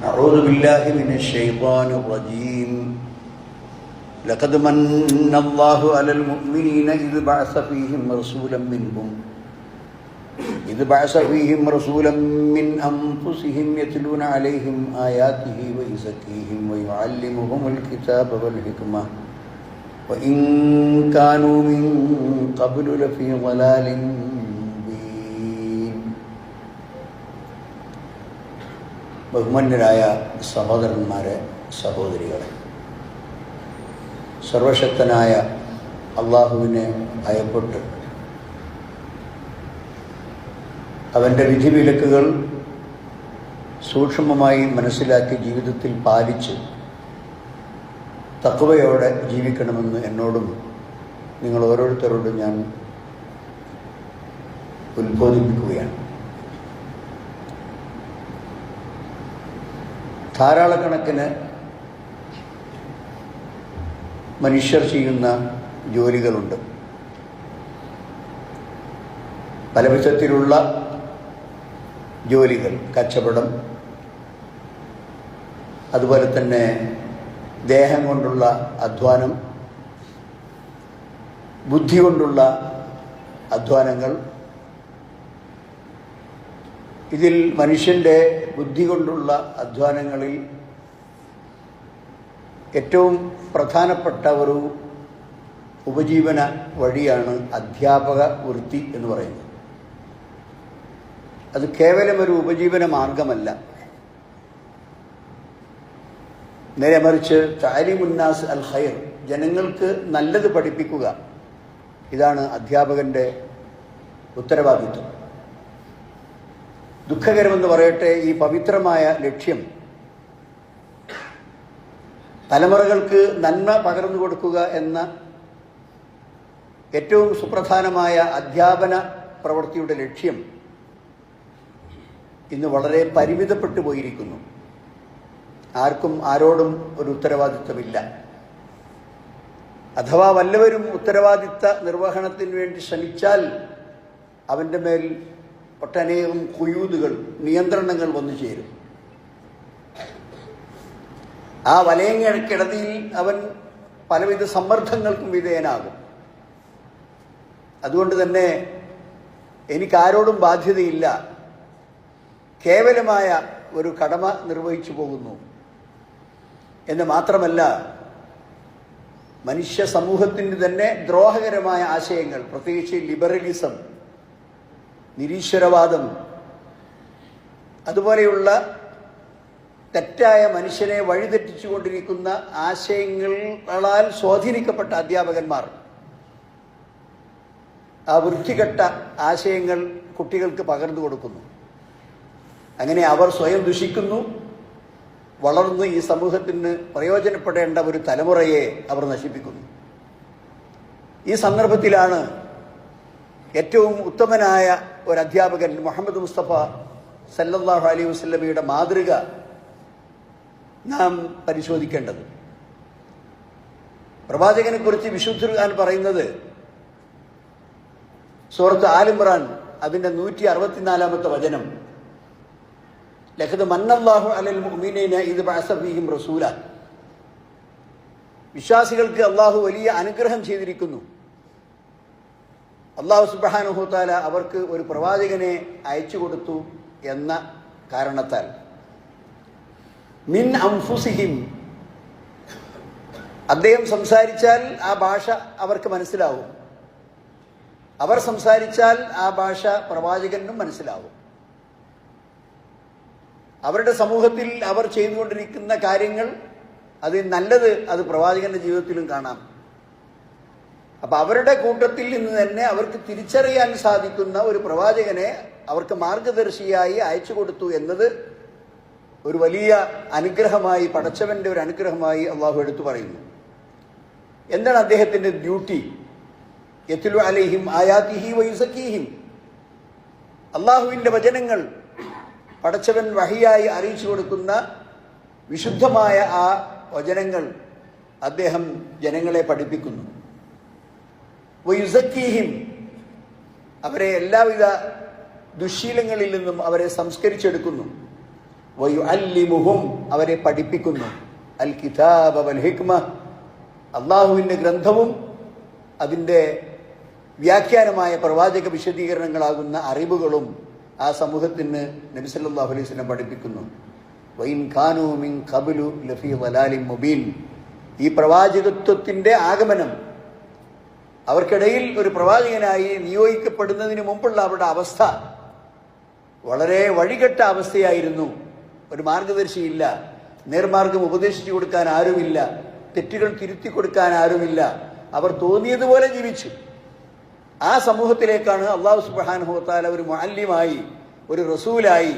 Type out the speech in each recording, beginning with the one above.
أعوذ بالله من الشيطان الرجيم. لقد من الله على المؤمنين إذ بعث فيهم رسولا منهم. إذ بعث فيهم رسولا من أنفسهم يتلون عليهم آياته ويزكيهم ويعلمهم الكتاب والحكمة. وإن كانوا من قبل لفي ضلال ബഹുമാന്യരായ സഹോദരന്മാരെ സഹോദരികളെ. സർവശക്തനായ അള്ളാഹുവിനെ ഭയപ്പെട്ട് അവന്റെ വിധിവിലക്കുകൾ സൂക്ഷ്മമായി മനസ്സിലാക്കി ജീവിതത്തിൽ പാലിച്ച് തക്കവയോടെ ജീവിക്കണമെന്ന് എന്നോടും നിങ്ങൾ ഓരോരുത്തരോടും ഞാൻ ഉത്ബോധിപ്പിക്കുകയാണ്. ധാരാളക്കണക്കിന് മനുഷ്യർ ചെയ്യുന്ന ജോലികളുണ്ട്. പല വിധത്തിലുള്ള ജോലികൾ കച്ചവടം അതുപോലെ തന്നെ ദേഹം കൊണ്ടുള്ള അധ്വാനം ബുദ്ധി കൊണ്ടുള്ള അധ്വാനങ്ങൾ ഇതിൽ മനുഷ്യന്റെ ബുദ്ധി കൊണ്ടുള്ള അധ്വാനങ്ങളിൽ ഏറ്റവും പ്രധാനപ്പെട്ട ഒരു ഉപജീവന വഴിയാണ് അധ്യാപക വൃത്തി എന്ന് പറയുന്നത്. അത് കേവലം ഒരു ഉപജീവന മാർഗമല്ല. നേരെ മറിച്ച് താലിമുന്നാസ് അൽ ഹയർ ജനങ്ങൾക്ക് നല്ലത് പഠിപ്പിക്കുക. ഇതാണ് അധ്യാപകന്റെ ഉത്തരവാദിത്വം. ദുഃഖകരമെന്ന് പറയട്ടെ ഈ പവിത്രമായ ലക്ഷ്യം. തലമുറകൾക്ക് നന്മ പകർന്നു കൊടുക്കുക എന്ന ഏറ്റവും സുപ്രധാനമായ അധ്യാപന പ്രവൃത്തിയുടെ ലക്ഷ്യം ഇന്ന് വളരെ പരിമിതപ്പെട്ടു പോയിരിക്കുന്നു. ആർക്കും ആരോടും ഒരു ഉത്തരവാദിത്വമില്ല. അഥവാ വല്ലവരും ഉത്തരവാദിത്ത നിർവഹണത്തിന് വേണ്ടി ശ്രമിച്ചാൽ അവന്റെ മേൽ ഒട്ടനേകം കുയൂതുകൾ നിയന്ത്രണങ്ങൾ വന്നു ചേരും. ആ വലയങ്ങൾക്കിടതിയിൽ അവൻ പലവിധ സമ്മർദ്ദങ്ങൾക്കും വിധേയനാകും. അതുകൊണ്ട് തന്നെ എനിക്കാരോടും ബാധ്യതയില്ല. കേവലമായ ഒരു കടമ നിർവഹിച്ചു പോകുന്നു. എന്ന് മാത്രമല്ല മനുഷ്യ സമൂഹത്തിന് തന്നെ ദ്രോഹകരമായ ആശയങ്ങൾ പ്രത്യേകിച്ച് ലിബറലിസം നിരീശ്വരവാദം. അതുപോലെയുള്ള തെറ്റായ മനുഷ്യനെ വഴിതെറ്റിച്ചുകൊണ്ടിരിക്കുന്ന ആശയങ്ങളാൽ സ്വാധീനിക്കപ്പെട്ട അധ്യാപകന്മാർ ആ വൃത്തികെട്ട ആശയങ്ങൾ കുട്ടികൾക്ക് പകർന്നു കൊടുക്കുന്നു. അങ്ങനെ അവർ സ്വയം ദുഷിക്കുന്നു വളർന്ന് ഈ സമൂഹത്തിന് പ്രയോജനപ്പെടേണ്ട ഒരു തലമുറയെ അവർ നശിപ്പിക്കുന്നു. ഈ സന്ദർഭത്തിലാണ് ഏറ്റവും ഉത്തമനായ ഒരു അധ്യാപകൻ മുഹമ്മദ് മുസ്തഫ സല്ലല്ലാഹു അലൈഹി വസ്ലമിയുടെ മാതൃക നാം പരിശോധിക്കേണ്ടത്. പ്രവാചകനെക്കുറിച്ച് വിശുദ്ധ ഖുർആൻ പറയുന്നത് സുഹൃത്ത് ആലിമ്രാൻ അതിന്റെ നൂറ്റി അറുപത്തിനാലാമത്തെ വചനം. ലഹത് മന്നല്ലാഹു അലൽ മുഅ്മിനീന ഇത് ബഅസഫീഹിം റസൂല. വിശ്വാസികൾക്ക് അള്ളാഹു വലിയ അനുഗ്രഹം ചെയ്തിരിക്കുന്നു. അള്ളാഹു സുബാനുഹൂത്താല അവർക്ക് ഒരു പ്രവാചകനെ അയച്ചു കൊടുത്തു എന്ന കാരണത്താൽ. മിൻ അംഫുസിഹിം. അദ്ദേഹം സംസാരിച്ചാൽ ആ ഭാഷ അവർക്ക് മനസ്സിലാവും. അവർ സംസാരിച്ചാൽ ആ ഭാഷ പ്രവാചകനും മനസ്സിലാവും. അവരുടെ സമൂഹത്തിൽ അവർ ചെയ്തുകൊണ്ടിരിക്കുന്ന കാര്യങ്ങൾ അത് നല്ലത് അത് പ്രവാചകന്റെ ജീവിതത്തിലും കാണാം. അപ്പൊ അവരുടെ കൂട്ടത്തിൽ നിന്ന് തന്നെ അവർക്ക് തിരിച്ചറിയാൻ സാധിക്കുന്ന ഒരു പ്രവാചകനെ അവർക്ക് മാർഗദർശിയായി അയച്ചു കൊടുത്തു എന്നത് ഒരു വലിയ അനുഗ്രഹമായി പടച്ചവന്റെ ഒരു അനുഗ്രഹമായി അള്ളാഹു എടുത്തു പറയുന്നു. എന്താണ് അദ്ദേഹത്തിന്റെ ഡ്യൂട്ടി? യത്തിലു അലൈഹിം ആയാതിഹി വയുസക്കീഹിം അള്ളാഹുവിന്റെ വചനങ്ങൾ പടച്ചവൻ വഹിയായി അറിയിച്ചു കൊടുക്കുന്ന വിശുദ്ധമായ ആ വചനങ്ങൾ അദ്ദേഹം ജനങ്ങളെ പഠിപ്പിക്കുന്നു. വയുസക്കീഹിം. അവരെ എല്ലാവിധ ദുശീലങ്ങളിൽ നിന്നും അവരെ സംസ്കരിച്ചെടുക്കുന്നു. വയു അല്ലിമുഹും അവരെ പഠിപ്പിക്കുന്നു. അൽ കിതാബ് വൽ ഹിക്മ അള്ളാഹുവിന്റെ ഗ്രന്ഥവും അതിന്റെ വ്യാഖ്യാനമായ പ്രവാചക വിശദീകരണങ്ങളാകുന്ന അറിവുകളും ആ സമൂഹത്തിന് നബി സല്ലല്ലാഹു അലൈഹി പഠിപ്പിക്കുന്നു. വൈൻ ഖാനു മിൻ ഖബ്ലു ലഫീ വലാലിം മുബീൻ. ഈ പ്രവാചകത്വത്തിന്റെ ആഗമനം അവർക്കിടയിൽ ഒരു പ്രവാചകനായി നിയോഗിക്കപ്പെടുന്നതിന് മുമ്പുള്ള അവരുടെ അവസ്ഥ വളരെ വഴികെട്ട അവസ്ഥയായിരുന്നു. ഒരു മാർഗദർശിയില്ല. നേർമാർഗം ഉപദേശിച്ചു കൊടുക്കാൻ ആരുമില്ല. തെറ്റുകൾ തിരുത്തി കൊടുക്കാൻ ആരുമില്ല. അവർ തോന്നിയതുപോലെ ജീവിച്ചു. ആ സമൂഹത്തിലേക്കാണ് അള്ളാഹു സുബാനുഹത്താല ഒരു മുഅല്ലിമായി ഒരു റസൂലായി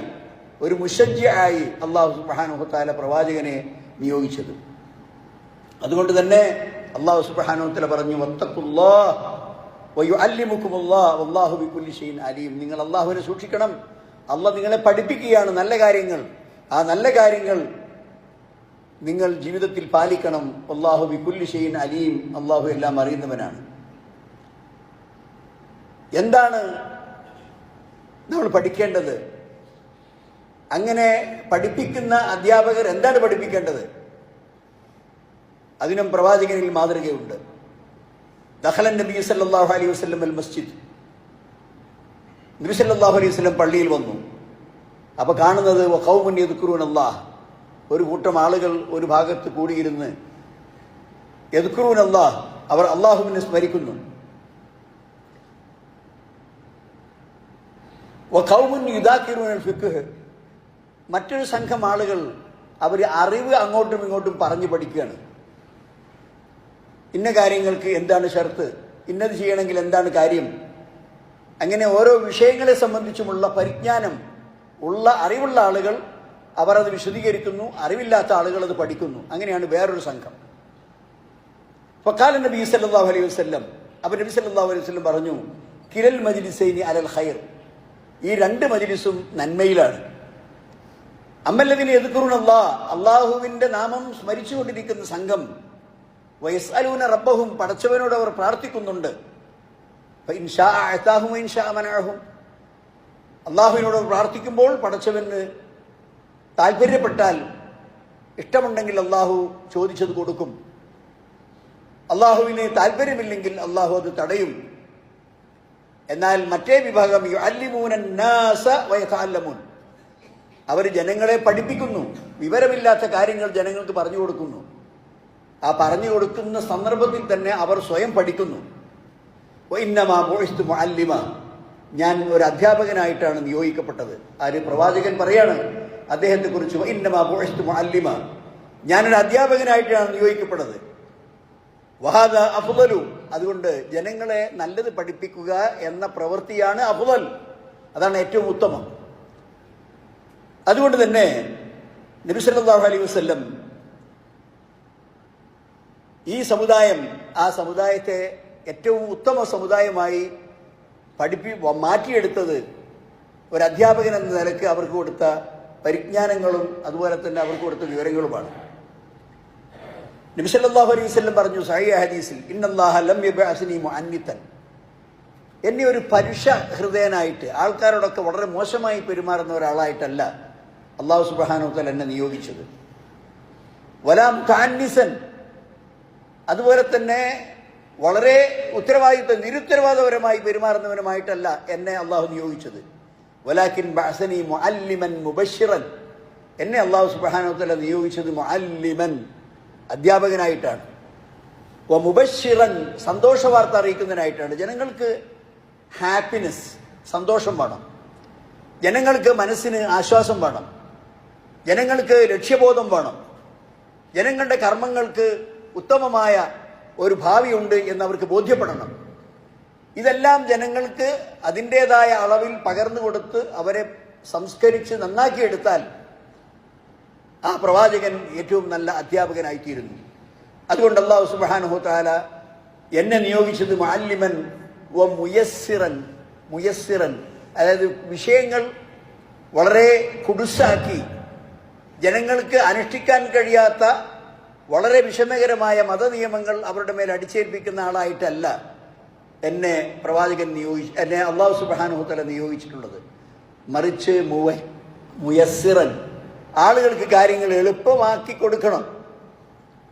ഒരു മുഷജ്ജയായി അള്ളാഹു സുബാനുഹത്താല പ്രവാചകനെ നിയോഗിച്ചത്. അതുകൊണ്ട് തന്നെ അള്ളാഹു സുബാനുഹത്തല പറഞ്ഞു അള്ളാഹു ബിക്കുല്ലി ഷൈൻ അലീം. നിങ്ങൾ അള്ളാഹുവിനെ സൂക്ഷിക്കണം. അള്ളാഹ് നിങ്ങളെ പഠിപ്പിക്കുകയാണ് നല്ല കാര്യങ്ങൾ. ആ നല്ല കാര്യങ്ങൾ നിങ്ങൾ ജീവിതത്തിൽ പാലിക്കണം. അള്ളാഹു ബിക്കുല്ലി ഷെയ്ൻ അലീം. അള്ളാഹു എല്ലാം അറിയുന്നവനാണ്. എന്താണ് നമ്മൾ പഠിക്കേണ്ടത്? അങ്ങനെ പഠിപ്പിക്കുന്ന അധ്യാപകർ എന്താണ് പഠിപ്പിക്കേണ്ടത്? അതിനും പ്രവാചകനിൽ മാതൃകയുണ്ട്. ദഹലൻ നബി സല്ലാഹു അലൈഹി വസ്ലം അൽ മസ്ജിദ്. നബി സല്ലാഹു അലൈഹി വസ്ലം പള്ളിയിൽ വന്നു. അപ്പൊ കാണുന്നത് അള്ളാഹ് ഒരു കൂട്ടം ആളുകൾ ഒരു ഭാഗത്ത് കൂടിയിരുന്ന് യദ്കുറൂൻ അള്ളാഹ് അവർ അള്ളാഹുവിനെ സ്മരിക്കുന്നു. യുദാക്കിറൂൻ മറ്റൊരു സംഘം ആളുകൾ അവർ അറിവ് അങ്ങോട്ടും ഇങ്ങോട്ടും പറഞ്ഞു പഠിക്കുകയാണ്. ഇന്ന കാര്യങ്ങൾക്ക് എന്താണ് ഷർത്ത്? ഇന്നത് ചെയ്യണമെങ്കിൽ എന്താണ് കാര്യം? അങ്ങനെ ഓരോ വിഷയങ്ങളെ സംബന്ധിച്ചുമുള്ള പരിജ്ഞാനം ഉള്ള അറിവുള്ള ആളുകൾ അവർ അത് വിശദീകരിക്കുന്നു. അറിവില്ലാത്ത ആളുകൾ അത് പഠിക്കുന്നു. അങ്ങനെയാണ് വേറൊരു സംഘം. ഫക്കാല നബി സല്ലല്ലാഹു അലൈഹി വസ്ലം അപ്പൊ നബി സല്ലല്ലാഹു അലൈഹി വസ്ലം പറഞ്ഞു കിരൽ മജിലിസൈനി അലൽ ഖൈർ. ഈ രണ്ട് മജിലിസും നന്മയിലാണ്. അമ്മല്ലതിനെ എതുക്കുറുണല്ലാ അള്ളാഹുവിന്റെ നാമം സ്മരിച്ചുകൊണ്ടിരിക്കുന്ന സംഘം വയസ്അലൂന റബ്ബഹും പടച്ചവനോട് അവർ പ്രാർത്ഥിക്കുന്നുണ്ട്. അള്ളാഹുവിനോട് പ്രാർത്ഥിക്കുമ്പോൾ പടച്ചവന് താല്പര്യപ്പെട്ടാൽ ഇഷ്ടമുണ്ടെങ്കിൽ അള്ളാഹു ചോദിച്ചത് കൊടുക്കും. അള്ളാഹുവിന് താല്പര്യമില്ലെങ്കിൽ അള്ളാഹു അത് തടയും. എന്നാൽ മറ്റേ വിഭാഗം അവർ ജനങ്ങളെ പഠിപ്പിക്കുന്നു. വിവരമില്ലാത്ത കാര്യങ്ങൾ ജനങ്ങൾക്ക് പറഞ്ഞു കൊടുക്കുന്നു. ആ പറഞ്ഞു കൊടുക്കുന്ന സന്ദർഭത്തിൽ തന്നെ അവർ സ്വയം പഠിക്കുന്നു. അല്ലിമ ഞാൻ ഒരു അധ്യാപകനായിട്ടാണ് നിയോഗിക്കപ്പെട്ടത്. ആര്? പ്രവാചകൻ പറയാണ് അദ്ദേഹത്തെ കുറിച്ച് അല്ലിമ ഞാനൊരു അധ്യാപകനായിട്ടാണ് നിയോഗിക്കപ്പെട്ടത്. വഹാദ അഫുദലു. അതുകൊണ്ട് ജനങ്ങളെ നല്ലത് പഠിപ്പിക്കുക എന്ന പ്രവൃത്തിയാണ് അഫുദൽ. അതാണ് ഏറ്റവും ഉത്തമം. അതുകൊണ്ട് തന്നെ നബി സല്ലല്ലാഹു അലൈഹി വസല്ലം ഈ സമുദായം ആ സമുദായത്തെ ഏറ്റവും ഉത്തമ സമുദായമായി പഠിപ്പി മാറ്റിയെടുത്തത് ഒരു അധ്യാപകൻ എന്ന നിലയ്ക്ക് അവർക്ക് കൊടുത്ത പരിജ്ഞാനങ്ങളും അതുപോലെ തന്നെ അവർക്ക് കൊടുത്ത വിവരങ്ങളുമാണ്. നബിസല്ലാഹു അലൈഹി വസല്ലം പറഞ്ഞു സഹിയ ഹദീസിൽ ഇന്നല്ലാഹ ലം യബ്അസ്നി മുഅന്നിത്തൻ. എന്നെ ഒരു പരുഷ ഹൃദയനായിട്ട് ആൾക്കാരോടൊക്കെ വളരെ മോശമായി പെരുമാറുന്ന ഒരാളായിട്ടല്ല അള്ളാഹു സുബാനോത്തൽ എന്നെ നിയോഗിച്ചത്. വലാം കാന്നിസൻ അതുപോലെ തന്നെ വളരെ ഉത്തരവാദിത്വം നിരുത്തരവാദപരമായി പെരുമാറുന്നവനുമായിട്ടല്ല എന്നെ അള്ളാഹു നിയോഗിച്ചത്. വലാക്കിൻ ബാസനി മുഅല്ലിമൻ മുബശ്ശിറൻ. എന്നെ അള്ളാഹു സുബാനോത്തല നിയോഗിച്ചത് മുഅല്ലിമൻ അധ്യാപകനായിട്ടാണ്. ഓ മുബശ്ശിറൻ സന്തോഷ വാർത്ത അറിയിക്കുന്നതിനായിട്ടാണ്. ജനങ്ങൾക്ക് ഹാപ്പിനെസ് സന്തോഷം വേണം. ജനങ്ങൾക്ക് മനസ്സിന് ആശ്വാസം വേണം. ജനങ്ങൾക്ക് ലക്ഷ്യബോധം വേണം. ജനങ്ങളുടെ കർമ്മങ്ങൾക്ക് ഉത്തമമായ ഒരു ഭാവിയുണ്ട് എന്ന് അവർക്ക് ബോധ്യപ്പെടണം. ഇതെല്ലാം ജനങ്ങൾക്ക് അതിന്റെതായ അളവിൽ പകർന്നു കൊടുത്ത് അവരെ സംസ്കരിച്ച് നന്നാക്കിയെടുത്താൽ ആ പ്രവാചകൻ ഏറ്റവും നല്ല അധ്യാപകനായിത്തീരുന്നു. അതുകൊണ്ട് അള്ളാഹു സുബാനുഹു താല എന്നെ നിയോഗിച്ചത് മാലിമൻ വ മുയസ്സിറൻ മുയസ്സിറൻ. അതായത് വിഷയങ്ങൾ വളരെ കുടുസാക്കി ജനങ്ങൾക്ക് അനുഷ്ഠിക്കാൻ കഴിയാത്ത വളരെ വിഷമകരമായ മതനിയമങ്ങൾ അവരുടെ മേൽ അടിച്ചേൽപ്പിക്കുന്ന ആളായിട്ടല്ല എന്നെ പ്രവാചകൻ നിയോഗി എന്നെ അള്ളാഹു സുബാനുഹുത്തല നിയോഗിച്ചിട്ടുള്ളത്. മറിച്ച് മുവ മുയസ്സിറൻ. ആളുകൾക്ക് കാര്യങ്ങൾ എളുപ്പമാക്കി കൊടുക്കണം.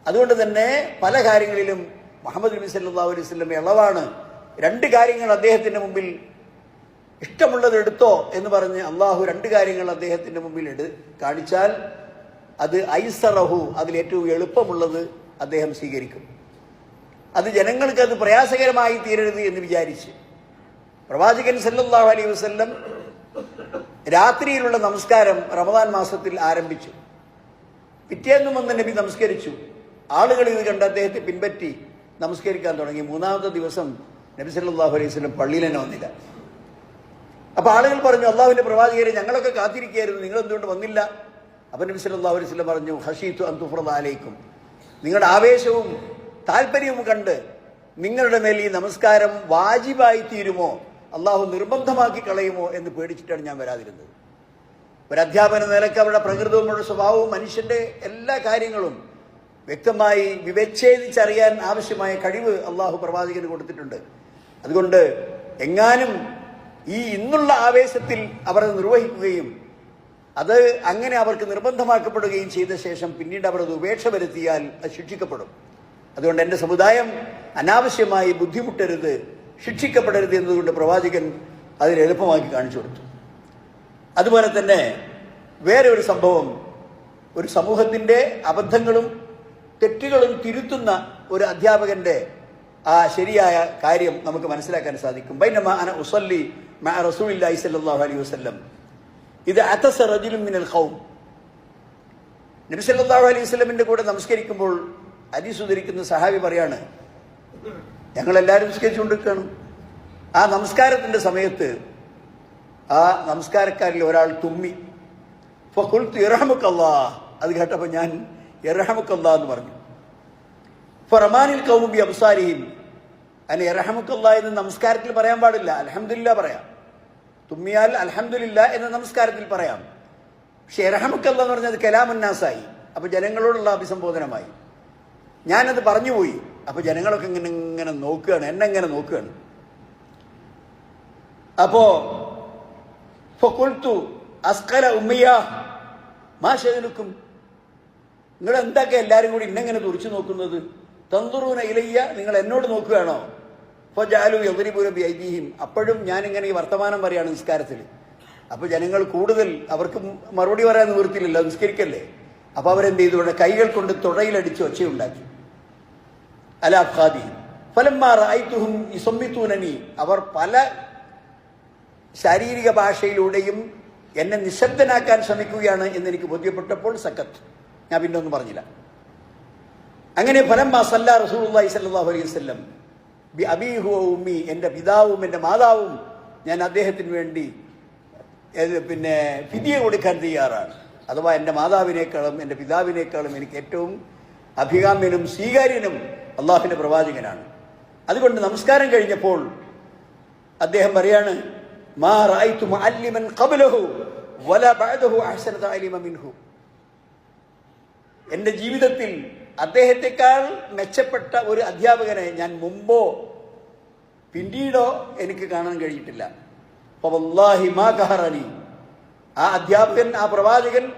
അതുകൊണ്ട് തന്നെ പല കാര്യങ്ങളിലും മുഹമ്മദ് നബി സല്ലാ അലൈഹി വസല്ലം ഇളവാണ്. രണ്ട് കാര്യങ്ങൾ അദ്ദേഹത്തിന്റെ മുമ്പിൽ ഇഷ്ടമുള്ളത് എടുത്തോ എന്ന് പറഞ്ഞ് അള്ളാഹു രണ്ട് കാര്യങ്ങൾ അദ്ദേഹത്തിന്റെ മുമ്പിൽ എടു കാണിച്ചാൽ അത് ഐസറഹു അതിൽ ഏറ്റവും എളുപ്പമുള്ളത് അദ്ദേഹം സ്വീകരിക്കും. അത് ജനങ്ങൾക്ക് അത് പ്രയാസകരമായി തീരരുത് എന്ന് വിചാരിച്ച്. പ്രവാചകൻ സല്ലാഹു അലൈഹി വസ്ല്ലം രാത്രിയിലുള്ള നമസ്കാരം റമദാൻ മാസത്തിൽ ആരംഭിച്ചു. പിറ്റേന്ന് വന്ന് നബി നമസ്കരിച്ചു. ആളുകൾ ഇത് കണ്ട് അദ്ദേഹത്തെ പിൻപറ്റി നമസ്കരിക്കാൻ തുടങ്ങി. മൂന്നാമത്തെ ദിവസം നബി സല്ലാഹു അലൈഹി വസ്ലം പള്ളിയിൽ തന്നെ വന്നില്ല. അപ്പൊ ആളുകൾ പറഞ്ഞു അള്ളാഹുവിന്റെ പ്രവാചകരെ ഞങ്ങളൊക്കെ കാത്തിരിക്കുകയായിരുന്നു. നിങ്ങൾ എന്തുകൊണ്ട് വന്നില്ല? അപ്പൊ നബി സല്ലല്ലാഹു അലൈഹി വസല്ലം പറഞ്ഞു ഹഷീത്തു അന്തുഫ്രദ അലൈക്കും. നിങ്ങളുടെ ആവേശവും താല്പര്യവും കണ്ട് നിങ്ങളുടെ മേൽ ഈ നമസ്കാരം വാജിബായി തീരുമോ? അള്ളാഹു നിർബന്ധമാക്കി കളയുമോ എന്ന് പേടിച്ചിട്ടാണ് ഞാൻ വരാതിരുന്നത്. ഒരു അധ്യാപന നിലയ്ക്ക് അവരുടെ പ്രകൃതവും അവരുടെ സ്വഭാവവും മനുഷ്യന്റെ എല്ലാ കാര്യങ്ങളും വ്യക്തമായി വിവച്ഛേദിച്ചറിയാൻ ആവശ്യമായ കഴിവ് അള്ളാഹു പ്രവാചകന് കൊടുത്തിട്ടുണ്ട്. അതുകൊണ്ട് എങ്ങാനും ഈ ഇന്നുള്ള ആവേശത്തിൽ അവർ നിർവഹിക്കുകയും അത് അങ്ങനെ അവർക്ക് നിർബന്ധമാക്കപ്പെടുകയും ചെയ്ത ശേഷം പിന്നീട് അവർ അത് ഉപേക്ഷ വരുത്തിയാൽ അത് ശിക്ഷിക്കപ്പെടും. അതുകൊണ്ട് എന്റെ സമുദായം അനാവശ്യമായി ബുദ്ധിമുട്ടരുത് ശിക്ഷിക്കപ്പെടരുത് എന്നതുകൊണ്ട് പ്രവാചകൻ അതിന് എളുപ്പമാക്കി കാണിച്ചു കൊടുത്തു. അതുപോലെ തന്നെ വേറെ ഒരു സംഭവം ഒരു സമൂഹത്തിന്റെ അബദ്ധങ്ങളും തെറ്റുകളും തിരുത്തുന്ന ഒരു അധ്യാപകന്റെ ആ ശരിയായ കാര്യം നമുക്ക് മനസ്സിലാക്കാൻ സാധിക്കും. ബൈനമ അന ഉസല്ലി സ്വല്ലല്ലാഹു അലൈഹി വസല്ലം. ഇത് അതസ റജുലുൻ മിനൽ ഖൗം. നബി അലൈഹി വസല്ലമിന്റെ കൂടെ നമസ്കരിക്കുമ്പോൾ ഹദീസ് ഉദ്ധരിക്കുന്ന സഹാബി പറയാണ് ഞങ്ങൾ എല്ലാവരും നമസ്കരിച്ചുകൊണ്ടിരിക്കുകയാണ് ആ നമസ്കാരത്തിന്റെ സമയത്ത് ആ നമസ്കാരക്കാരിൽ ഒരാൾ തുമ്മി ഫുൽത്ത് ഇറഹമുക്കല്ലാ അത് കേട്ടപ്പോൾ ഞാൻ ഇറഹമുക്കല്ലാ എന്ന് പറഞ്ഞു. ഫറമാനിൽ കൗമുബി അബ്സാരിഹിം. അതിന് ഇറഹമുക്കല്ല എന്ന് നമസ്കാരത്തിൽ പറയാൻ പാടില്ല. അലഹമില്ല പറയാം. തുമ്മിയാൽ അലഹമില്ല എന്ന് നമസ്കാരത്തിൽ പറയാം. പക്ഷെ ഇറഹമുക്കല്ല എന്ന് പറഞ്ഞത് കലാമുന്നാസായി. അപ്പൊ ജനങ്ങളോടുള്ള അഭിസംബോധനമായി. ഞാനത് പറഞ്ഞുപോയി. അപ്പൊ ജനങ്ങളൊക്കെ ഇങ്ങനെ ഇങ്ങനെ നോക്കുകയാണ്. എന്നെ ഇങ്ങനെ നോക്കുകയാണ്. അപ്പോ അസ്കല ഉമ്മയ്യ നിങ്ങൾ എന്താക്കെ എല്ലാരും കൂടി ഇന്നെങ്ങനെ തുറച്ചു നോക്കുന്നത്? തന്തുറൂന ഇലയ്യ നിങ്ങൾ എന്നോട് നോക്കുകയാണോ? അപ്പോൾ ജാലു യവരിപുരം ഐതിഹ്യം അപ്പോഴും ഞാൻ ഇങ്ങനെ ഈ വർത്തമാനം പറയാണ് നിസ്കാരത്തിൽ അപ്പൊ ജനങ്ങൾ കൂടുതൽ അവർക്ക് മറുപടി പറയാൻ നിവൃത്തിയില്ലല്ലോ നിസ്കരിക്കല്ലേ? അപ്പൊ അവരെന്ത് ചെയ്തു? ഇവിടെ കൈകൾ കൊണ്ട് തുടയിലടിച്ച് ഒച്ചയുണ്ടാക്കി. അല അഫാദി ഫലന്മാർ ഐത്തുഹും അവർ പല ശാരീരിക ഭാഷയിലൂടെയും എന്നെ നിശബ്ദനാക്കാൻ ശ്രമിക്കുകയാണ് എന്നെനിക്ക് ബോധ്യപ്പെട്ടപ്പോൾ സക്കത്ത്. ഞാൻ പിന്നെ ഒന്നും പറഞ്ഞില്ല. അങ്ങനെ ഫലം മാസല്ല റസൂൽ അലൈഹി വസ്ലം ബി അബീഹു ഉമ്മി എന്റെ പിതാവും എന്റെ മാതാവും ഞാൻ അദ്ദേഹത്തിന് വേണ്ടി പിന്നെ ഫിദിയ കൊടുക്കാൻ തയ്യാറാണ്. അഥവാ എന്റെ മാതാവിനേക്കാളും എന്റെ പിതാവിനേക്കാളും എനിക്ക് ഏറ്റവും അഭികാമ്യനും സ്വീകാര്യനും അള്ളാഹുവിന്റെ പ്രവാചകനാണ്. അതുകൊണ്ട് നമസ്കാരം കഴിഞ്ഞപ്പോൾ അദ്ദേഹം പറയാണ് മാ മുഅല്ലിമൻ ഖബ്ലഹു ബഅദഹു മിൻഹു. എന്റെ ജീവിതത്തിൽ അദ്ദേഹത്തെക്കാൾ മെച്ചപ്പെട്ട ഒരു അധ്യാപകനെ ഞാൻ മുമ്പോ പിന്നീടോ എനിക്ക് കാണാൻ കഴിഞ്ഞിട്ടില്ല. വല്ലാഹി മാ കഹറനി ആ അധ്യാപകൻ ആ പ്രവാചകൻ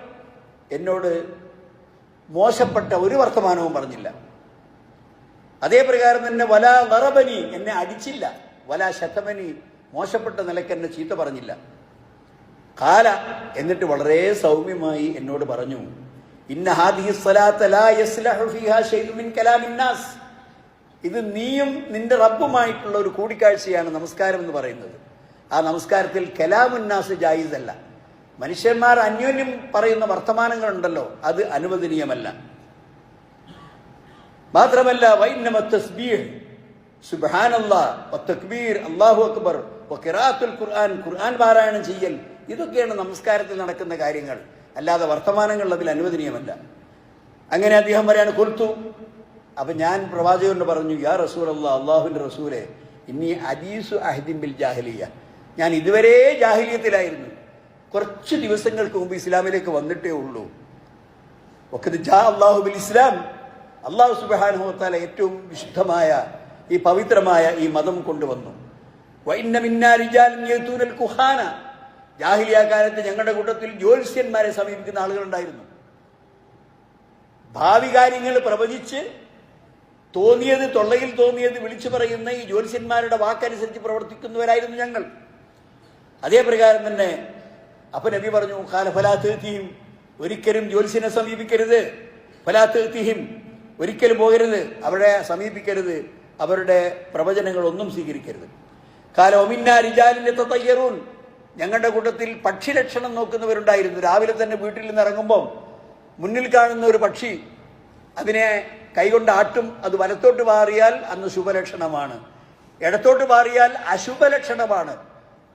എന്നോട് മോശപ്പെട്ട ഒരു വർത്തമാനവും പറഞ്ഞില്ല. അതേ പ്രകാരം തന്നെ വല വറബനി എന്നെ അടിച്ചില്ല. വല ശതമനി മോശപ്പെട്ട നിലയ്ക്ക് എന്നെ ചീത്ത പറഞ്ഞില്ല. കാല എന്നിട്ട് വളരെ സൗമ്യമായി എന്നോട് പറഞ്ഞു. ഇത് നീയും നിന്റെ റബ്ബുമായിട്ടുള്ള ഒരു കൂടിക്കാഴ്ചയാണ് നമസ്കാരം എന്ന് പറയുന്നത്. ആ നമസ്കാരത്തിൽ കലാമുന്നാസ് ജായിസ് അല്ല മനുഷ്യന്മാർ അന്യോന്യം പറയുന്ന വർത്തമാനങ്ങളുണ്ടല്ലോ അത് അനുവദനീയമല്ല. മാത്രമല്ല വൈന്നമ തസ്ബീഹ്. അല്ലാഹു അക്ബർ ഖുർആൻ ഖുർആൻ പാരായണം ചെയ്യൽ. ഇതൊക്കെയാണ് നമസ്കാരത്തിൽ നടക്കുന്ന കാര്യങ്ങൾ. അല്ലാതെ വർത്തമാനങ്ങൾ അതിൽ അനുവദനീയമല്ല. അങ്ങനെ അദ്ദേഹം പറയാണ് കൊൽത്തു അപ്പൊ ഞാൻ പ്രവാചകനോട് പറഞ്ഞു യാ റസൂൽ അല്ലാ അള്ളാഹുവിന്റെ റസൂലെ ഇനി അദീസു അഹദിൻ ബിൽ ജാഹിലിയ. ഞാൻ ഇതുവരെ ജാഹിലിയത്തിലായിരുന്നു. കുറച്ച് ദിവസങ്ങൾക്ക് മുമ്പ് ഇസ്ലാമിലേക്ക് വന്നിട്ടേ ഉള്ളൂ. ഒക്കെ ജാ അള്ളാഹു ബിൽ ഇസ്ലാം. അള്ളാഹു സുബാനുഹത്താല ഏറ്റവും വിശുദ്ധമായ ഈ പവിത്രമായ ഈ മതം കൊണ്ടുവന്നു. വൈന്നമിന്നാരിജാൽ കുഹാന ജാഹിലിയ കാലത്ത് ഞങ്ങളുടെ കൂട്ടത്തിൽ ജ്യോത്സ്യന്മാരെ സമീപിക്കുന്ന ആളുകളുണ്ടായിരുന്നു. ഭാവി കാര്യങ്ങൾ പ്രവചിച്ച് തോന്നിയത് തൊള്ളയിൽ തോന്നിയത് വിളിച്ചു പറയുന്ന ഈ ജ്യോത്സ്യന്മാരുടെ വാക്കനുസരിച്ച് പ്രവർത്തിക്കുന്നവരായിരുന്നു ഞങ്ങൾ. അതേ പ്രകാരം തന്നെ അപ്പൊ നബി പറഞ്ഞു കാല ഫലാത്തീഹിം ഒരിക്കലും ജ്യോത്സ്യനെ സമീപിക്കരുത്. ഫലാത്തീഹിം ഒരിക്കലും പോകരുത്. അവരെ സമീപിക്കരുത്. അവരുടെ പ്രവചനങ്ങൾ ഒന്നും സ്വീകരിക്കരുത് കാല ഒമിന്നാരിജാലിന്റെ തയ്യറൂൻ ഞങ്ങളുടെ കൂട്ടത്തിൽ പക്ഷി ലക്ഷണം നോക്കുന്നവരുണ്ടായിരുന്നു. രാവിലെ തന്നെ വീട്ടിൽ നിന്ന് ഇറങ്ങുമ്പോൾ മുന്നിൽ കാണുന്ന ഒരു പക്ഷി അതിനെ കൈകൊണ്ട് ആട്ടും അത് വലത്തോട്ട് മാറിയാൽ അന്ന് ശുഭലക്ഷണമാണ്. ഇടത്തോട്ട് മാറിയാൽ അശുഭലക്ഷണമാണ്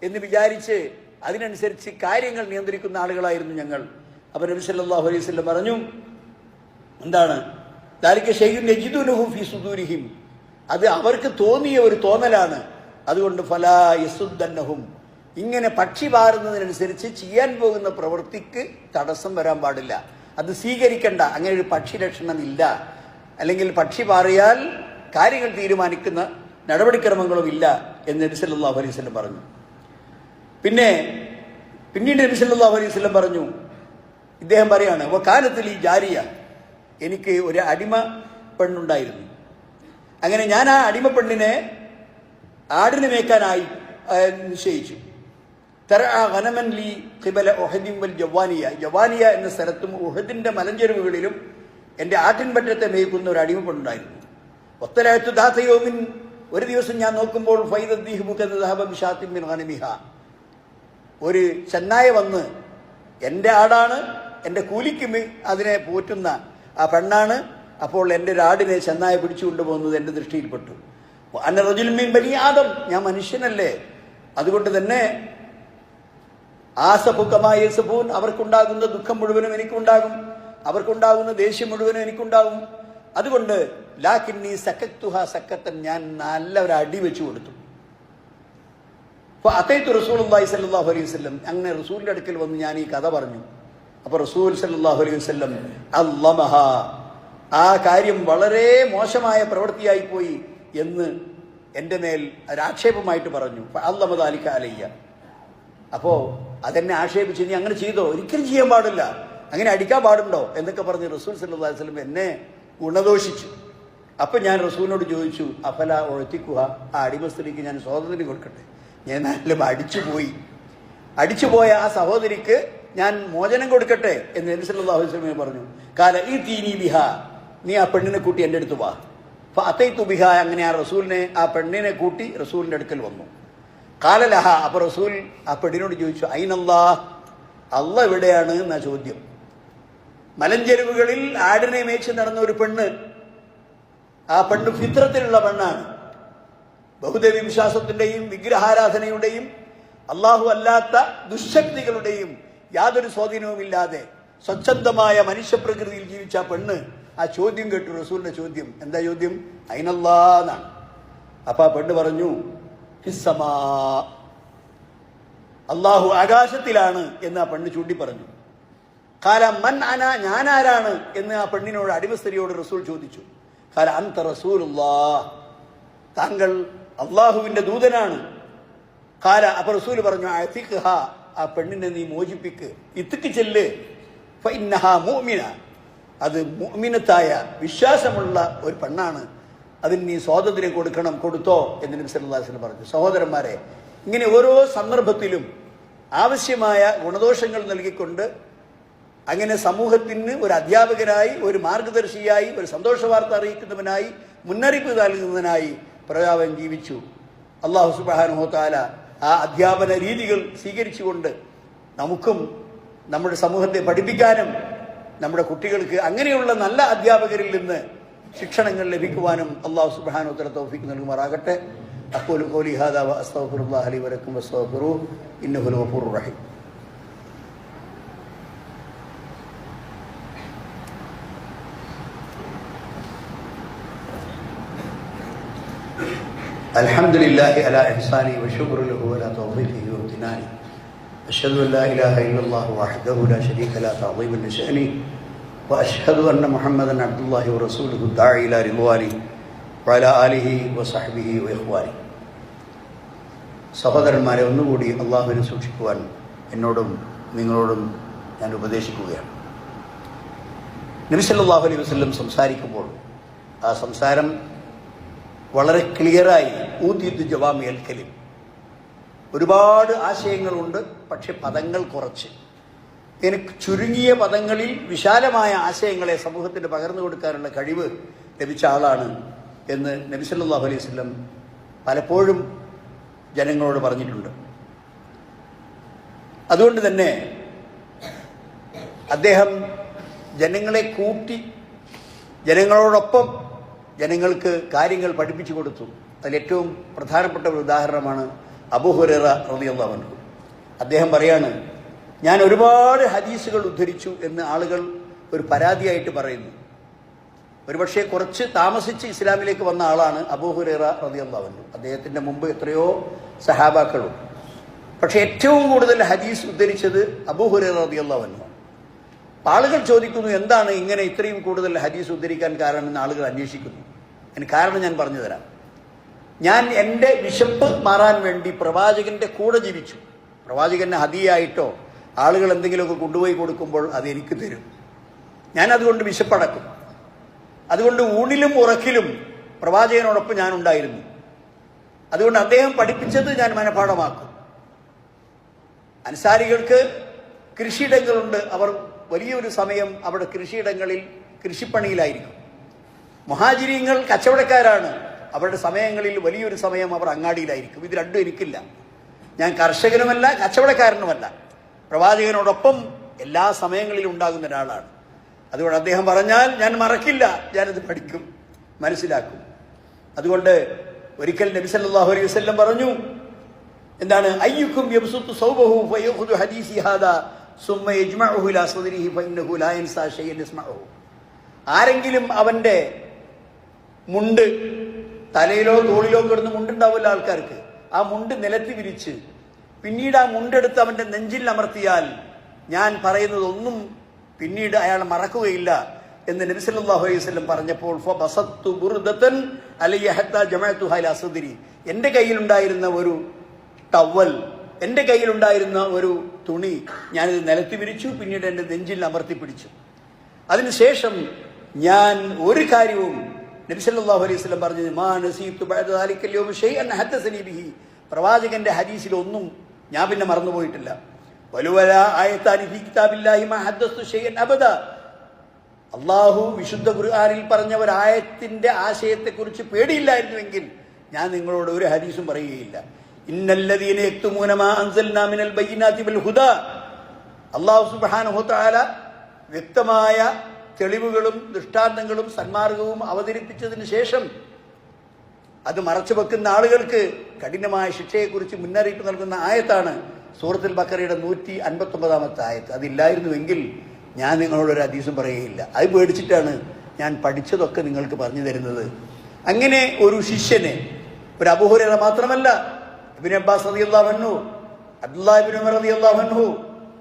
എന്ന് വിചാരിച്ച് അതിനനുസരിച്ച് കാര്യങ്ങൾ നിയന്ത്രിക്കുന്ന ആളുകളായിരുന്നു ഞങ്ങൾ. അപ്പൊ നബി സല്ലാഹു അലൈഹി വസല്ലം പറഞ്ഞു എന്താണ്? ഫി സുദൂരിഹിം. അത് അവർക്ക് തോന്നിയ ഒരു തോന്നലാണ്. അതുകൊണ്ട് ഫലാ യസുദ്ദന്നഹും ഇങ്ങനെ പക്ഷി പാറുന്നതിനനുസരിച്ച് ചെയ്യാൻ പോകുന്ന പ്രവൃത്തിക്ക് തടസ്സം വരാൻ പാടില്ല. അത് സ്വീകരിക്കേണ്ട. അങ്ങനെ ഒരു പക്ഷി ലക്ഷണം ഇല്ല അല്ലെങ്കിൽ പക്ഷി പാറിയാൽ കാര്യങ്ങൾ തീരുമാനിക്കുന്ന നടപടിക്രമങ്ങളും ഇല്ല എന്ന് നബിസല്ലാ അലൈഹി സ്വലം പറഞ്ഞു. പിന്നെ പിന്നീട് നബിസല്ലാ അലൈഹി സ്വലം പറഞ്ഞു ഇദ്ദേഹം പറയാണ് ഓ കാലത്തിൽ ഈ ജാരിയ. എനിക്ക് ഒരു അടിമ പെണ്ണുണ്ടായിരുന്നു. അങ്ങനെ ഞാൻ ആ അടിമ പെണ്ണിനെ ആടിനെ മേക്കാനായി നിശ്ചയിച്ചു. തറ വനമൻ ലി ഖിബല ഒഹദിം വൽ ജവാനിയ. ജവാനിയ എന്ന സ്ഥലത്തും ഉഹദിന്റെ മലഞ്ചെരുവുകളിലും എന്റെ ആട്ടിൻപറ്റത്തെ മേയ്ക്കുന്ന ഒരു അടിമ പെണ്ണുണ്ടായിരുന്നു ഒത്തരായത്തു ദാത്തയോമിൻ ഒരു ദിവസം ഞാൻ നോക്കുമ്പോൾ ഫൈദിൻ ഗനമിഹ. ഒരു ചെന്നായ വന്ന് എന്റെ ആടാണ് എന്റെ കൂലിക്ക് അതിനെ പോറ്റുന്ന ആ പെണ്ണാണ് അപ്പോൾ എന്റെ ഒരു ആടിനെ ചെന്നായ പിടിച്ചു കൊണ്ടുപോകുന്നത് എന്റെ ദൃഷ്ടിയിൽപ്പെട്ടു അന്ന റജുൽ മീൻ ബനി ആദം ഞാൻ മനുഷ്യനല്ലേ? അതുകൊണ്ട് തന്നെ ആസഫുക്കമായ യേസഫൂൻ അവർക്കുണ്ടാകുന്ന ദുഃഖം മുഴുവനും എനിക്കുണ്ടാകും. അവർക്കുണ്ടാകുന്ന ദേഷ്യം മുഴുവനും എനിക്കുണ്ടാകും. അതുകൊണ്ട് ലാക്കിന്നി സക്കത്തുഹ സക്കത്തൻ ഞാൻ നല്ല ഒരു അടി വെച്ചു കൊടുത്തു. അപ്പൊ അത്തൈത്ത് റസൂൽ അള്ളാഹി സല്ലാഹു അലൈഹി വല്ലം അങ്ങനെ റസൂലിന്റെ അടുക്കൽ വന്ന് ഞാൻ ഈ കഥ പറഞ്ഞു. അപ്പൊ റസൂൽ സല്ലാഹു അലൈഹി വല്ലം അല്ലമഹ ആ കാര്യം വളരെ മോശമായ പ്രവൃത്തിയായി പോയി എന്ന് എന്റെ മേൽ ഒരാക്ഷേപമായിട്ട് പറഞ്ഞു. അല്ലമത് അലിക്ക അലയ്യ. അപ്പോ അതെന്നെ ആക്ഷേപിച്ച് നീ അങ്ങനെ ചെയ്തോ? ഒരിക്കലും ചെയ്യാൻ പാടില്ല. അങ്ങനെ അടിക്കാൻ പാടുണ്ടോ? എന്നൊക്കെ പറഞ്ഞ് റസൂൽ അലൈഹി വസല്ലം എന്നെ ഗുണദോഷിച്ചു അപ്പൊ ഞാൻ റസൂലിനോട് ചോദിച്ചു അഫല ഒഴത്തിക്കുക ആ അടിമ സ്ത്രീക്ക് ഞാൻ സ്വാതന്ത്ര്യം കൊടുക്കട്ടെ? ഞാൻ നല്ല അടിച്ചുപോയി അടിച്ചുപോയ ആ സഹോദരിക്ക് ഞാൻ മോചനം കൊടുക്കട്ടെ എന്ന് നബി അലൈഹി വസല്ലം പറഞ്ഞു. കാല ഈ തീനി ബിഹ. നീ ആ പെണ്ണിനെ കൂട്ടി എന്റെ അടുത്ത് വാ. അത്തൈത്തു ബിഹ അങ്ങനെ ആ റസൂലിനെ ആ പെണ്ണിനെ കൂട്ടി റസൂലിന്റെ അടുക്കൽ വന്നു. കാലലഹ അപ്പൊ റസൂൽ ആ പെണ്ണിനോട് ചോദിച്ചു അയിനല്ലാ? അല്ല എവിടെയാണ്? എന്നാ ചോദ്യം. മലഞ്ചെരുവുകളിൽ ആടിനെ മേച്ച് നടന്ന ഒരു പെണ്ണ് ആ പെണ്ണ് ഫിത്രത്തിലുള്ള പെണ്ണാണ്. ബഹുദേവി വിശ്വാസത്തിന്റെയും വിഗ്രഹാരാധനയുടെയും അള്ളാഹു അല്ലാത്ത ദുശക്തികളുടെയും യാതൊരു സ്വാധീനവുമില്ലാതെ സ്വച്ഛന്തമായ മനുഷ്യപ്രകൃതിയിൽ ജീവിച്ച ആ പെണ്ണ് ആ ചോദ്യം കേട്ടു റസൂലിന്റെ ചോദ്യം. എന്താ ചോദ്യം? അയിനല്ലാന്നാണ് അപ്പൊ ആ പെണ്ണ് പറഞ്ഞു. അള്ളാഹു ആകാശത്തിലാണ് എന്ന് ആ പെണ്ണ് ചൂണ്ടി പറഞ്ഞു കാല മൻ അന ഞാനാരാണ് എന്ന് ആ പെണ്ണിനോട് അടിമസ്ത്രീയോട് റസൂൽ ചോദിച്ചു. കാല അന്ത റസൂൽ താങ്കൾ അള്ളാഹുവിന്റെ ദൂതനാണ്. കാല അപ്പൊ റസൂൽ പറഞ്ഞു ആ പെണ്ണിനെ നീ മോചിപ്പിക്ക്. ഇത്തിക്ക് ചെല്ല്. അത് മോമിനത്തായ വിശ്വാസമുള്ള ഒരു പെണ്ണാണ്. അതിന് നീ സ്വാതന്ത്ര്യം കൊടുക്കണം കൊടുത്തോ എന്ന് നബി സല്ലാസ്ലം പറഞ്ഞു. സഹോദരന്മാരെ ഇങ്ങനെ ഓരോ സന്ദർഭത്തിലും ആവശ്യമായ ഗുണദോഷങ്ങൾ നൽകിക്കൊണ്ട് അങ്ങനെ സമൂഹത്തിന് ഒരു അധ്യാപകനായി ഒരു മാർഗദർശിയായി ഒരു സന്തോഷ വാർത്ത അറിയിക്കുന്നവനായി മുന്നറിയിപ്പ് നൽകുന്നതിനായി പ്രയാവൻ ജീവിച്ചു. അള്ളാഹു സുബാനുഹോത്താല ആ അധ്യാപന രീതികൾ സ്വീകരിച്ചുകൊണ്ട് നമുക്കും നമ്മുടെ സമൂഹത്തെ പഠിപ്പിക്കാനും നമ്മുടെ കുട്ടികൾക്ക് അങ്ങനെയുള്ള നല്ല അധ്യാപകരിൽ നിന്ന് شكشنا لبكوانم الله سبحانه وتعالى توفيق نلومراغت أقول قولي هذا وأستغفر الله لي ولكم واستغفروه إنه الغفور الرحيم الحمد لله على إحساني وشكر له ولا توظيفه وامتناني أشهد أن لا إله إلا الله وحده لا شريك لا تعظيم لشأني وأشهد أن محمدا عبد الله ورسوله الداعي إلى رضوانه وعلى آله وصحبه وإخوانه സഹോദരന്മാരെ ഒന്നുകൂടി അള്ളാഹുവിനെ സൂക്ഷിക്കുവാൻ എന്നോടും നിങ്ങളോടും ഞാൻ ഉപദേശിക്കുകയാണ് നബിസല്ലാഹു അലൈഹി വസ്ലം സംസാരിക്കുമ്പോൾ ആ സംസാരം വളരെ ക്ലിയറായി ഊതിയത് ജവാമി അൽക്കലിം ഒരുപാട് ആശയങ്ങളുണ്ട് പക്ഷെ പദങ്ങൾ കുറച്ച് എനിക്ക് ചുരുങ്ങിയ പദങ്ങളിൽ വിശാലമായ ആശയങ്ങളെ സമൂഹത്തിന് പകർന്നു കൊടുക്കാനുള്ള കഴിവ് ലഭിച്ച ആളാണ് എന്ന് നബി സല്ലല്ലാഹു അലൈഹി വസല്ലം പലപ്പോഴും ജനങ്ങളോട് പറഞ്ഞിട്ടുണ്ട്. അതുകൊണ്ട് തന്നെ അദ്ദേഹം ജനങ്ങളെ കൂട്ടി ജനങ്ങളോടൊപ്പം ജനങ്ങൾക്ക് കാര്യങ്ങൾ പഠിപ്പിച്ചു കൊടുത്തു. അതിൽ ഏറ്റവും പ്രധാനപ്പെട്ട ഒരു ഉദാഹരണമാണ് അബുഹുറ അൻഹു. അദ്ദേഹം പറയാണ് ഞാൻ ഒരുപാട് ഹദീസുകൾ ഉദ്ധരിച്ചു എന്ന് ആളുകൾ ഒരു പരാതിയായിട്ട് പറയുന്നു. ഒരുപക്ഷെ കുറച്ച് താമസിച്ച് ഇസ്ലാമിലേക്ക് വന്ന ആളാണ് അബൂഹുറേറ റളിയല്ലാഹു അൻഹു. അദ്ദേഹത്തിന്റെ മുമ്പ് എത്രയോ സഹാബാക്കളും. പക്ഷെ ഏറ്റവും കൂടുതൽ ഹദീസ് ഉദ്ധരിച്ചത് അബൂഹുറേറ അൻഹു. ആളുകൾ ചോദിക്കുന്നു എന്താണ് ഇങ്ങനെ ഇത്രയും കൂടുതൽ ഹദീസ് ഉദ്ധരിക്കാൻ കാരണം എന്ന് ആളുകൾ അന്വേഷിക്കുന്നു? അതിന് കാരണം ഞാൻ പറഞ്ഞു തരാം. ഞാൻ എന്റെ വിശപ്പ് മാറാൻ വേണ്ടി പ്രവാചകന്റെ കൂടെ ജീവിച്ചു. പ്രവാചകന് ഹതിയായിട്ടോ ആളുകൾ എന്തെങ്കിലുമൊക്കെ കൊണ്ടുപോയി കൊടുക്കുമ്പോൾ അത് എനിക്ക് തരും. ഞാൻ അതുകൊണ്ട് വിശപ്പടക്കും. അതുകൊണ്ട് ഊണിലും ഉറക്കിലും പ്രവാചകനോടൊപ്പം ഞാൻ ഉണ്ടായിരുന്നു. അതുകൊണ്ട് അദ്ദേഹം പഠിപ്പിച്ചത് ഞാൻ മനഃപാഠമാക്കും. അൻസാരികൾക്ക് കൃഷിയിടങ്ങളുണ്ട്. അവർ വലിയൊരു സമയം അവിടെ കൃഷിയിടങ്ങളിൽ കൃഷിപ്പണിയിലായിരിക്കും. മഹാജിരിയങ്ങൾ കച്ചവടക്കാരാണ്. അവരുടെ സമയങ്ങളിൽ വലിയൊരു സമയം അവർ അങ്ങാടിയിലായിരിക്കും. ഇത് രണ്ടും എനിക്കില്ല. ഞാൻ കർഷകനുമല്ല കച്ചവടക്കാരനുമല്ല. പ്രവാചകനോടൊപ്പം എല്ലാ സമയങ്ങളിലും ഉണ്ടാകുന്ന ഒരാളാണ്. അതുകൊണ്ട് അദ്ദേഹം പറഞ്ഞാൽ ഞാൻ മറക്കില്ല ഞാനത് പഠിക്കും മനസ്സിലാക്കും. അതുകൊണ്ട് ഒരിക്കൽ നബി സല്ലല്ലാഹു അലൈഹി വസല്ലം പറഞ്ഞു എന്താണ്? അയ്യുക്കും സൗബഹു ഫയഖുദു ഹദീസി ഹാദാ യജ്മഉഹു ഇലാ ഫഇന്നഹു ആരെങ്കിലും അവന്റെ മുണ്ട് തലയിലോ തോളിലോ കിടന്ന് മുണ്ടുണ്ടാവില്ല ആൾക്കാർക്ക് ആ മുണ്ട് നിലത്തി വിരിച്ച് പിന്നീട് ആ മുണ്ടെടുത്ത് അവന്റെ നെഞ്ചിൽ അമർത്തിയാൽ ഞാൻ പറയുന്നതൊന്നും പിന്നീട് അയാൾ മറക്കുകയില്ല എന്ന് നബി സല്ലല്ലാഹു അലൈഹി വസല്ലം പറഞ്ഞപ്പോൾ ഫബസത്തു ബുർദതൻ എന്റെ കയ്യിലുണ്ടായിരുന്ന ഒരു ടവൽ എന്റെ കയ്യിലുണ്ടായിരുന്ന ഒരു തുണി ഞാനിത് നിലത്തി വിരിച്ചു പിന്നീട് എന്റെ നെഞ്ചിൽ അമർത്തി പിടിച്ചു. അതിനുശേഷം ഞാൻ ഒരു കാര്യവും നബി സല്ലല്ലാഹു അലൈഹി വസല്ലം പറഞ്ഞു മാ ബഅദ ഷൈഅൻ പ്രവാചകന്റെ ഹദീസിൽ ഒന്നും ഞാൻ പിന്നെ മറന്നുപോയിട്ടില്ല. വലുവല ആയത്താനി അള്ളാഹു വിശുദ്ധ ഖുർആനിൽ പറഞ്ഞ ഒരു ആയത്തിന്റെ ആശയത്തെക്കുറിച്ച് പേടിയില്ലായിരുന്നുവെങ്കിൽ ഞാൻ നിങ്ങളോട് ഒരു ഹദീസും പറയുകയില്ല. സുബ്ഹാനഹു തആല വ്യക്തമായ തെളിവുകളും ദൃഷ്ടാന്തങ്ങളും സന്മാർഗവും അവതരിപ്പിച്ചതിന് ശേഷം അത് മറച്ചു വെക്കുന്ന ആളുകൾക്ക് കഠിനമായ ശിക്ഷയെക്കുറിച്ച് മുന്നറിയിപ്പ് നൽകുന്ന ആയത്താണ് സൂറത്തുൽ ബക്കറയുടെ നൂറ്റി അൻപത്തി ഒമ്പതാമത്തെ ആയത്ത്. അതില്ലായിരുന്നുവെങ്കിൽ ഞാൻ നിങ്ങളോടൊരു ഹദീസും പറയുകയില്ല. അത് പേടിച്ചിട്ടാണ് ഞാൻ പഠിച്ചതൊക്കെ നിങ്ങൾക്ക് പറഞ്ഞു തരുന്നത്. അങ്ങനെ ഒരു ശിഷ്യനെ ഒരു അബുഹുര മാത്രമല്ല ഇബിൻ അബ്ബാസ് റളിയല്ലാഹു അബ്ദുല്ലാഹിബിൻ ഉമർ റളിയല്ലാഹു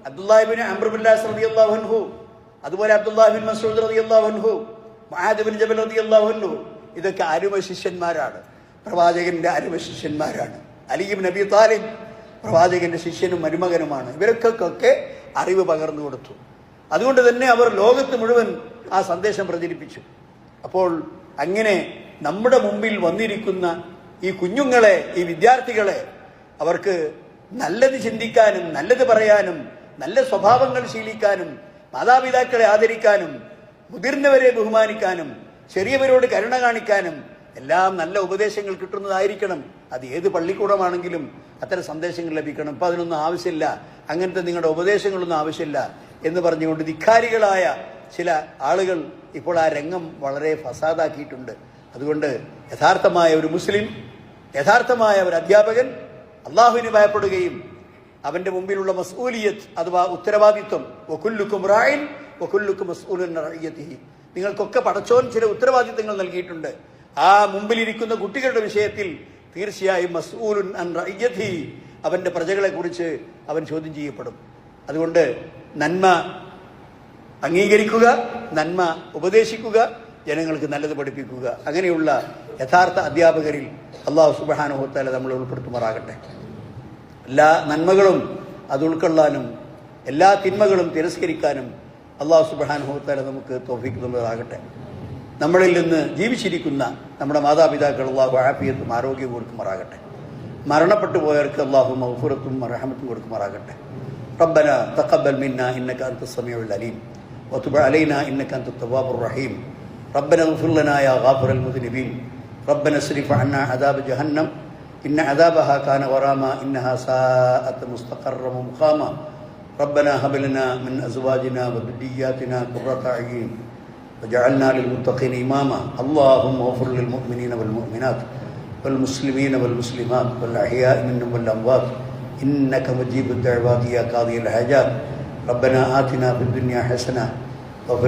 അബ്ദുല്ലാഹിബിൻ അംറുബില്ലാസ് റളിയല്ലാഹു അതുപോലെ അബ്ദുല്ലാഹിബിൻ മസൂദ് റളിയല്ലാഹു അള്ളാഹു ബിൻ ജബൽ റളിയല്ലാഹു ഇതൊക്കെ അരുമ ശിഷ്യന്മാരാണ്. പ്രവാചകന്റെ അരുമ ശിഷ്യന്മാരാണ്. അലിയും നബി താലിബ് പ്രവാചകന്റെ ശിഷ്യനും മരുമകനുമാണ്. ഇവർക്കൊക്കെ അറിവ് പകർന്നു കൊടുത്തു. അതുകൊണ്ട് തന്നെ അവർ ലോകത്ത് മുഴുവൻ ആ സന്ദേശം പ്രചരിപ്പിച്ചു. അപ്പോൾ അങ്ങനെ നമ്മുടെ മുമ്പിൽ വന്നിരിക്കുന്ന ഈ കുഞ്ഞുങ്ങളെ ഈ വിദ്യാർത്ഥികളെ അവർക്ക് നല്ലത് ചിന്തിക്കാനും നല്ലത് പറയാനും നല്ല സ്വഭാവങ്ങൾ ശീലിക്കാനും മാതാപിതാക്കളെ ആദരിക്കാനും മുതിർന്നവരെ ബഹുമാനിക്കാനും ചെറിയവരോട് കരുണ കാണിക്കാനും എല്ലാം നല്ല ഉപദേശങ്ങൾ കിട്ടുന്നതായിരിക്കണം. അത് ഏത് പള്ളിക്കൂടമാണെങ്കിലും അത്തരം സന്ദേശങ്ങൾ ലഭിക്കണം. ഇപ്പം അതിനൊന്നും ആവശ്യമില്ല. അങ്ങനത്തെ നിങ്ങളുടെ ഉപദേശങ്ങളൊന്നും ആവശ്യമില്ല എന്ന് പറഞ്ഞുകൊണ്ട് ധിക്കാരികളായ ചില ആളുകൾ ഇപ്പോൾ ആ രംഗം വളരെ ഫസാദാക്കിയിട്ടുണ്ട്. അതുകൊണ്ട് യഥാർത്ഥമായ ഒരു മുസ്ലിം യഥാർത്ഥമായ ഒരു അധ്യാപകൻ അള്ളാഹുവിന് ഭയപ്പെടുകയും അവന്റെ മുമ്പിലുള്ള മസൂലിയത്ത് അഥവാ ഉത്തരവാദിത്വം വക്കുല്ലുക്കും റായൻ വക്കുല്ലുക്കും മസൂലിൻ നിങ്ങൾക്കൊക്കെ പടച്ചോൻ ചില ഉത്തരവാദിത്തങ്ങൾ നൽകിയിട്ടുണ്ട്. ആ മുമ്പിലിരിക്കുന്ന കുട്ടികളുടെ വിഷയത്തിൽ തീർച്ചയായും മസ്ഊലുൻ അൻ റഅയ്യത്തിഹി അവന്റെ പ്രജകളെ കുറിച്ച് അവൻ ചോദ്യം ചെയ്യപ്പെടും. അതുകൊണ്ട് നന്മ അംഗീകരിക്കുക നന്മ ഉപദേശിക്കുക ജനങ്ങൾക്ക് നല്ലത് പഠിപ്പിക്കുക. അങ്ങനെയുള്ള യഥാർത്ഥ അധ്യാപകരിൽ അള്ളാഹു സുബാനുഹത്താല നമ്മൾ ഉൾപ്പെടുത്തുമാറാകട്ടെ. എല്ലാ നന്മകളും അത് ഉൾക്കൊള്ളാനും എല്ലാ തിന്മകളും തിരസ്കരിക്കാനും അള്ളാഹു സുബാനുഭവത്താല നമുക്ക് തോഫിക്കുന്നതാകട്ടെ നമ്മളിൽ നിന്ന് ജീവിച്ചിരിക്കുന്ന നമ്മുടെ മാതാപിതാക്കൾ അള്ളാഹു ആഫിയത്തും ആരോഗ്യവും കൊടുക്കുമാറാകട്ടെ മരണപ്പെട്ടു പോയവർക്ക് അള്ളാഹു മഹഫുറത്തും റഹമത്തും കൊടുക്കുമാറാകട്ടെ ربنا تقبل منا انك انت السميع العليم وتب علينا انك انت التواب الرحيم ربنا اغفر لنا يا غافر المذنبين ربنا اصرف عنا عذاب جهنم ان عذابها كان غراما انها ساءت مستقرا ومقاما ربنا هب لنا من ازواجنا وذرياتنا قرة اعين وجعلنا للمتقين إماما. اللهم اغفر للمؤمنين والمؤمنات والمسلمين والمسلمات والأحياء منهم والأموات. إنك مجيب الدعوات يا قاضي الحاجات. ربنا آتنا في الدنيا حسنة وفي